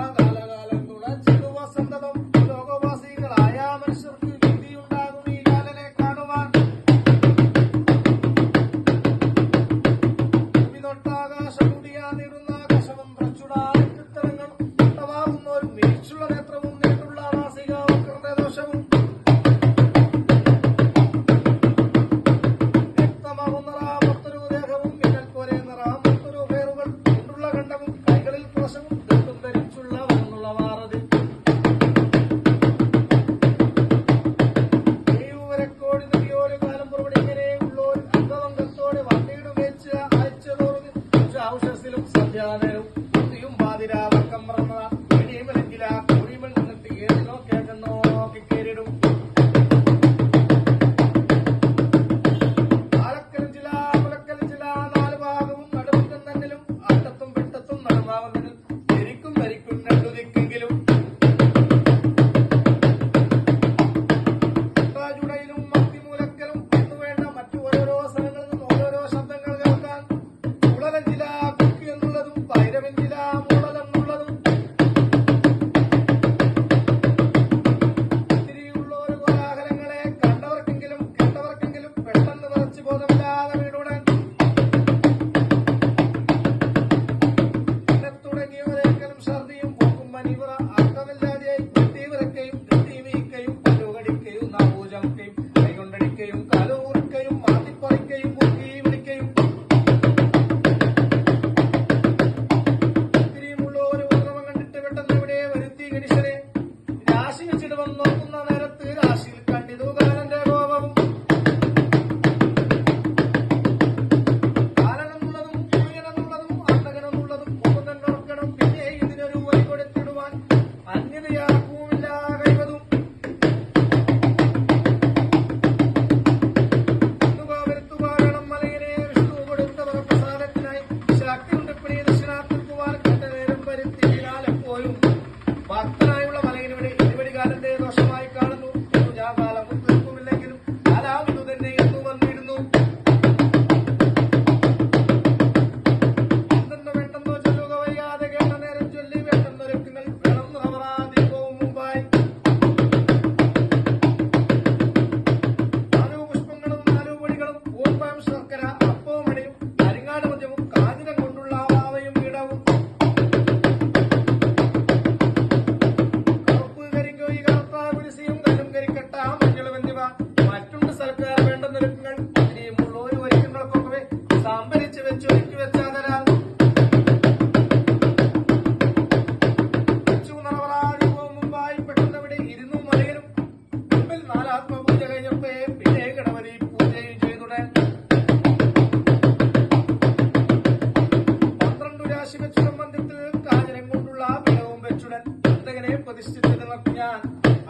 Father. ഔഷസിലും സന്ധ്യാനരും ബുദ്ധിയും ബാധിരാവർക്കം മറന്നതാ. ഇനിയുമെങ്കിലാ കുഴിമൺ നിന്നിട്ട് ഏതിനോ കേട്ടെന്നോ കേറിടും. já não tem terms of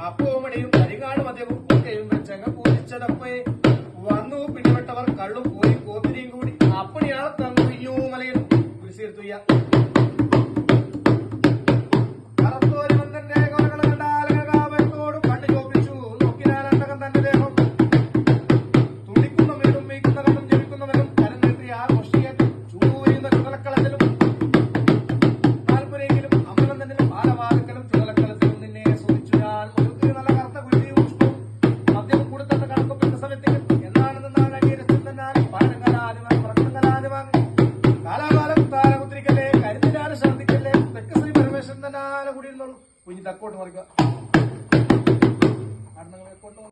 അപ്പൂമണിയും Karingad മദ്യവും കൂട്ടിയും വെച്ചങ്ങ് പൂജിച്ചതപ്പേ. വന്നു പിടിപെട്ടവർ കള്ളും പോയി കോപിനിയും കൂടി അപ്പണിയാളെ തന്നു ഇഞ്ഞൂമലയിൽ കുരിശീർത്തുയ്യ ചൂടുന്ന ചുടലക്കളത്തിലും ഇരുന്നോളൂ കുഞ്ഞ് തക്കോട്ട് മറിക്കുക.